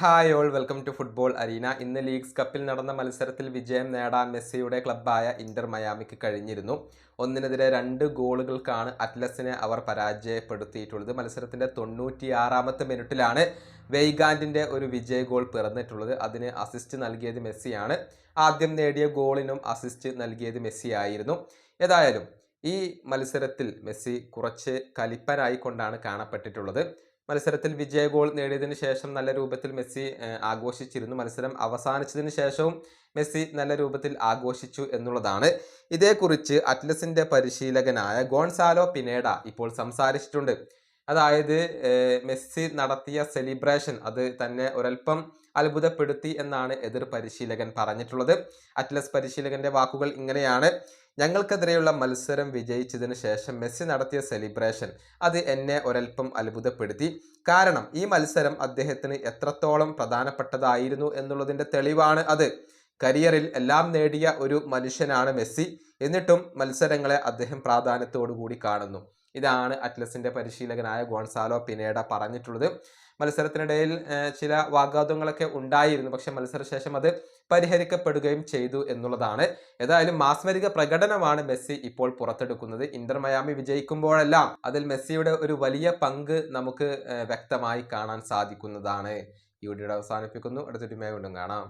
Hi all welcome to football arena. ഇന്ന് leagues കപ്പിൽ നടന്ന മത്സരത്തിൽ വിജയം നേടാൻ മെസ്സിയുടെ ക്ലബ്ബായ ഇന്റർ മയാമിക്ക് കഴിഞ്ഞിരുന്നു. ഒന്നിനെതിരെ രണ്ട് ഗോളുകൾക്കാണ് അറ്റ്ലസിനെ അവർ പരാജയപ്പെടുത്തിയിട്ടുള്ളത്. മത്സരത്തിന്റെ തൊണ്ണൂറ്റിയാറാമത്തെ മിനിറ്റിലാണ് വെയ്ഗാൻഡിന്റെ ഒരു വിജയ ഗോൾ പിറന്നിട്ടുള്ളത്. അതിന് അസിസ്റ്റ് നൽകിയത് മെസ്സിയാണ്. ആദ്യം നേടിയ ഗോളിനും അസിസ്റ്റ് നൽകിയത് മെസ്സിയായിരുന്നു. ഏതായാലും ഈ മത്സരത്തിൽ മെസ്സി കുറച്ച് കലിപ്പനായിക്കൊണ്ടാണ് കാണപ്പെട്ടിട്ടുള്ളത്. മത്സരത്തിൽ വിജയ ഗോൾ നേടിയതിനു ശേഷം നല്ല രൂപത്തിൽ മെസ്സി ആഘോഷിച്ചിരുന്നു. മത്സരം അവസാനിച്ചതിന് ശേഷവും മെസ്സി നല്ല രൂപത്തിൽ ആഘോഷിച്ചു എന്നുള്ളതാണ്. ഇതേക്കുറിച്ച് അറ്റ്ലസിന്റെ പരിശീലകനായ ഗോൺസാലോ പിനേഡ ഇപ്പോൾ സംസാരിച്ചിട്ടുണ്ട്. അതായത് മെസ്സി നടത്തിയ സെലിബ്രേഷൻ അത് തന്നെ ഒരൽപ്പം അത്ഭുതപ്പെടുത്തി എന്നാണ് എതിർ പരിശീലകൻ പറഞ്ഞിട്ടുള്ളത്. അറ്റ്ലസ് പരിശീലകന്റെ വാക്കുകൾ ഇങ്ങനെയാണ്. ഞങ്ങൾക്കെതിരെയുള്ള മത്സരം വിജയിച്ചതിന് ശേഷം മെസ്സി നടത്തിയ സെലിബ്രേഷൻ അത് എന്നെ ഒരൽപ്പം അത്ഭുതപ്പെടുത്തി. കാരണം ഈ മത്സരം അദ്ദേഹത്തിന് എത്രത്തോളം പ്രധാനപ്പെട്ടതായിരുന്നു എന്നുള്ളതിന്റെ തെളിവാണ് അത്. കരിയറിൽ എല്ലാം നേടിയ ഒരു മനുഷ്യനാണ് മെസ്സി. എന്നിട്ടും മത്സരങ്ങളെ അദ്ദേഹം പ്രാധാന്യത്തോടു കൂടി കാണുന്നു. ഇതാണ് അറ്റ്ലസിന്റെ പരിശീലകനായ ഗോൺസാലോ പിനേഡ പറഞ്ഞിട്ടുള്ളത്. മത്സരത്തിനിടയിൽ ചില വാഗ്വാദങ്ങളൊക്കെ ഉണ്ടായിരുന്നു. പക്ഷെ മത്സരശേഷം അത് പരിഹരിക്കപ്പെടുകയും ചെയ്തു എന്നുള്ളതാണ്. ഏതായാലും മാസ്മരിക പ്രകടനമാണ് മെസ്സി ഇപ്പോൾ പുറത്തെടുക്കുന്നത്. ഇന്റർ മയാമി വിജയിക്കുമ്പോഴെല്ലാം അതിൽ മെസ്സിയുടെ ഒരു വലിയ പങ്ക് നമുക്ക് വ്യക്തമായി കാണാൻ സാധിക്കുന്നതാണ്. ഈ വീഡിയോ അവസാനിപ്പിക്കുന്നു. അടുത്തൊരു വീണ്ടും കാണാം.